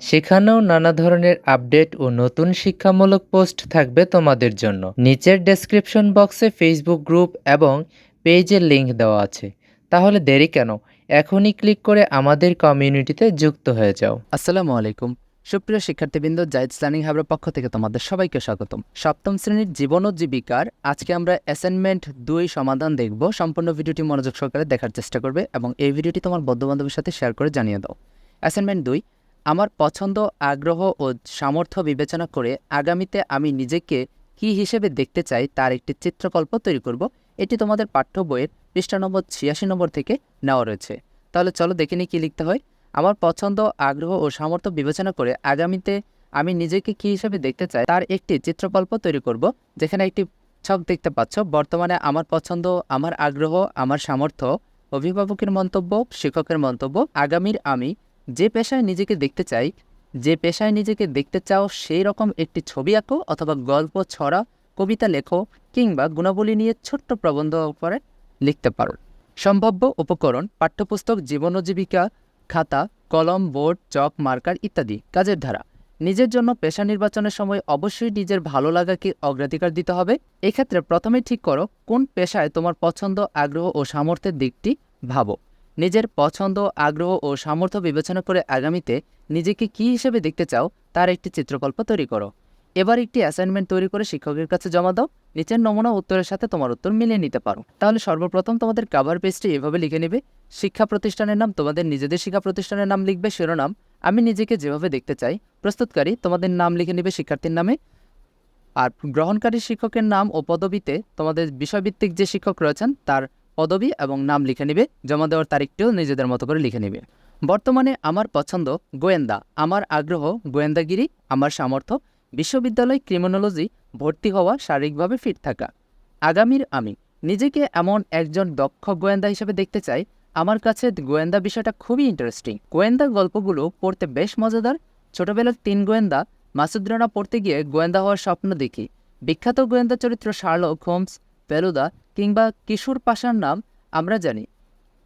সেখানেও নানা ধরনের আপডেট ও নতুন শিক্ষামূলক পোস্ট থাকবে তোমাদের জন্য। নিচের ডেসক্রিপশন বক্সে ফেসবুক গ্রুপ এবং পেজের লিঙ্ক দেওয়া আছে। তাহলে দেরি কেন? এখনই ক্লিক করে আমাদের কমিউনিটিতে যুক্ত হয়ে যাও। আসসালামু আলাইকুম। সুপ্রিয় শিক্ষার্থীবৃন্দ জাইদস লার্নিং হাবের পক্ষ থেকে তোমাদের সবাইকে স্বাগতম। সপ্তম শ্রেণির জীবন ও জীবিকার আজকে আমরা অ্যাসাইনমেন্ট দুই সমাধান দেখব। সম্পূর্ণ ভিডিওটি মনোযোগ সহকারে দেখার চেষ্টা করবে এবং এই ভিডিওটি তোমার বন্ধুবান্ধবের সাথে শেয়ার করে জানিয়ে দাও। অ্যাসাইনমেন্ট দুই আমার পছন্দ, আগ্রহ ও সামর্থ্য বিবেচনা করে আগামীতে আমি নিজেকে কি হিসেবে দেখতে চাই তার একটি চিত্রকল্প তৈরি করব। এটি তোমাদের পাঠ্য বইয়ের পৃষ্ঠা নম্বর ছিয়াশি নম্বর থেকে নেওয়া রয়েছে। তাহলে চলো দেখে নিই কী লিখতে হয়। আমার পছন্দ, আগ্রহ ও সামর্থ্য বিবেচনা করে আগামীতে আমি নিজেকে কী হিসেবে দেখতে চাই তার একটি চিত্রকল্প তৈরি করব, যেখানে একটি ছক দেখতে পাচ্ছ। বর্তমানে আমার পছন্দ, আমার আগ্রহ, আমার সামর্থ্য, অভিভাবকের মন্তব্য, শিক্ষকের মন্তব্য। আগামীর আমি যে পেশায় নিজেকে দেখতে চাই, যে পেশায় নিজেকে দেখতে চাও সেই রকম একটি ছবি আঁকো অথবা গল্প, ছড়া, কবিতা লেখো কিংবা গুণাবলী নিয়ে ছোট্ট প্রবন্ধ করে লিখতে পারো। সম্ভাব্য উপকরণ, পাঠ্যপুস্তক, জীবন জীবিকা, খাতা, কলম, বোর্ড চক মার্কার ইত্যাদি। কাজের ধারা, নিজের জন্য পেশা নির্বাচনের সময় অবশ্যই নিজের ভালো লাগাকে অগ্রাধিকার দিতে হবে। এক্ষেত্রে প্রথমে ঠিক করো কোন পেশায় তোমার পছন্দ, আগ্রহ ও সামর্থ্যের দিকটি ভাবো। নিজের পছন্দ, আগ্রহ ও সামর্থ্য বিবেচনা করে আগামীতে নিজেকে কী হিসেবে দেখতে চাও তার একটি চিত্রকল্প তৈরি করো। এবার একটি অ্যাসাইনমেন্ট তৈরি করে শিক্ষকের কাছে জমা দাও। নিচের নমুনা উত্তরের সাথে তোমার উত্তর মিলিয়ে নিতে পারো। তাহলে সর্বপ্রথম তোমাদের কাভার পেজটি এভাবে লিখে নেবে। শিক্ষা প্রতিষ্ঠানের নাম, তোমাদের নিজেদের শিক্ষা প্রতিষ্ঠানের নাম লিখবে, শিরোনাম। আমি নিজেকে যেভাবে দেখতে চাই, প্রস্তুতকারী, তোমাদের নাম লিখে নেবে শিক্ষার্থীর নামে। আর গ্রহণকারী শিক্ষকের নাম ও পদবিতে তোমাদের বিষয়ভিত্তিক যে শিক্ষক রয়েছেন, তার পদবি এবং নাম লিখে নেবে, জমা দেওয়ার তারিখটিও নিজেদের মতো করে লিখে নেবে। বর্তমানে আমার পছন্দ গোয়েন্দা। আমার আগ্রহ গোয়েন্দাগিরি, আমার সামর্থ্য, বিশ্ববিদ্যালয় ক্রিমিনোলজি, ভর্তি হওয়া, শারীরিকভাবে ফিট থাকা। আগামীর আমি। নিজেকে এমন একজন দক্ষ গোয়েন্দা হিসেবে দেখতে চাই। আমার কাছে গোয়েন্দা বিষয়টা খুবই ইন্টারেস্টিং গোয়েন্দা গল্পগুলো পড়তে বেশ মজাদার। ছোটবেলার তিন গোয়েন্দা, মাসুদ রানা পড়তে গিয়ে গোয়েন্দা হওয়ার স্বপ্ন দেখি। বিখ্যাত গোয়েন্দা চরিত্র শার্লক হোমস পেলুদা কিংবা কিশোর পাশার নাম আমরা জানি।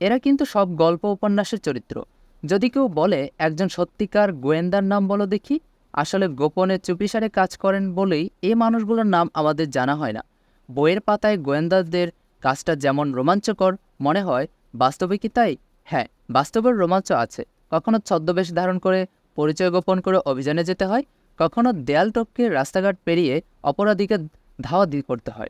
এরা কিন্তু সব গল্প উপন্যাসের চরিত্র। যদি কেউ বলে, একজন সত্যিকার গোয়েন্দার নাম বলো দেখি, আসলে গোপনে চুপিসারে কাজ করেন বলেই এই মানুষগুলোর নাম আমাদের জানা হয় না। বইয়ের পাতায় গোয়েন্দাদের কাজটা যেমন রোমাঞ্চকর মনে হয়, বাস্তবে কি তাই? হ্যাঁ বাস্তবের রোমাঞ্চ আছে। কখনো ছদ্মবেশ ধারণ করে, পরিচয় গোপন করে অভিযানে যেতে হয়, কখনো দেয়াল টপকে রাস্তাঘাট পেরিয়ে অপরাধীকে ধাওয়া করতে হয়।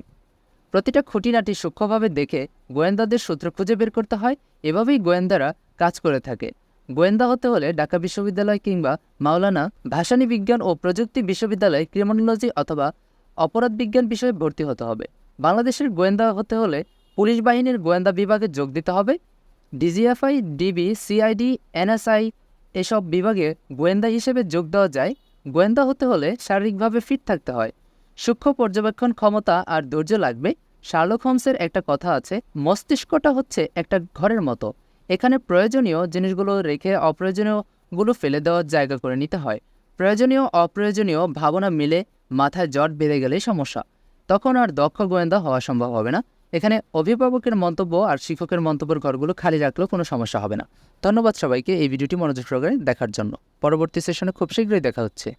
প্রতিটা খুঁটিনাটি সূক্ষ্মভাবে দেখে গোয়েন্দাদের সূত্র খুঁজে বের করতে হয়। এভাবেই গোয়েন্দারা কাজ করে থাকে। গোয়েন্দা হতে হলে ঢাকা বিশ্ববিদ্যালয় কিংবা মাওলানা ভাসানী বিজ্ঞান ও প্রযুক্তি বিশ্ববিদ্যালয় ক্রিমিনোলজি অথবা অপরাধ বিজ্ঞান বিষয়ে ভর্তি হতে হবে। বাংলাদেশের গোয়েন্দা হতে হলে পুলিশ বাহিনীর গোয়েন্দা বিভাগে যোগ দিতে হবে। ডিজিএফআই, ডিবি, সিআইডি, এনএসআই এসব বিভাগে গোয়েন্দা হিসেবে যোগ দেওয়া যায়। গোয়েন্দা হতে হলে শারীরিকভাবে ফিট থাকতে হয়। সূক্ষ্ম পর্যবেক্ষণ ক্ষমতা আর ধৈর্য লাগবে। শার্লক হোমসের একটা কথা আছে, মস্তিষ্কটা হচ্ছে একটা ঘরের মতো। এখানে প্রয়োজনীয় জিনিসগুলো রেখে অপ্রয়োজনীয়গুলো ফেলে দেওয়ার জায়গা করে নিতে হয়। প্রয়োজনীয়, অপ্রয়োজনীয় ভাবনা মিলে মাথায় জট বেঁধে গেলেই সমস্যা। তখন আর দক্ষ গোয়েন্দা হওয়া সম্ভব হবে না। এখানে অভিভাবকের মন্তব্য আর শিক্ষকের মন্তব্যের ঘরগুলো খালি রাখলেও কোনো সমস্যা হবে না। ধন্যবাদ সবাইকে এই ভিডিওটি মনোযোগ সহকারে দেখার জন্য। পরবর্তী সেশনে খুব শীঘ্রই দেখা হচ্ছে।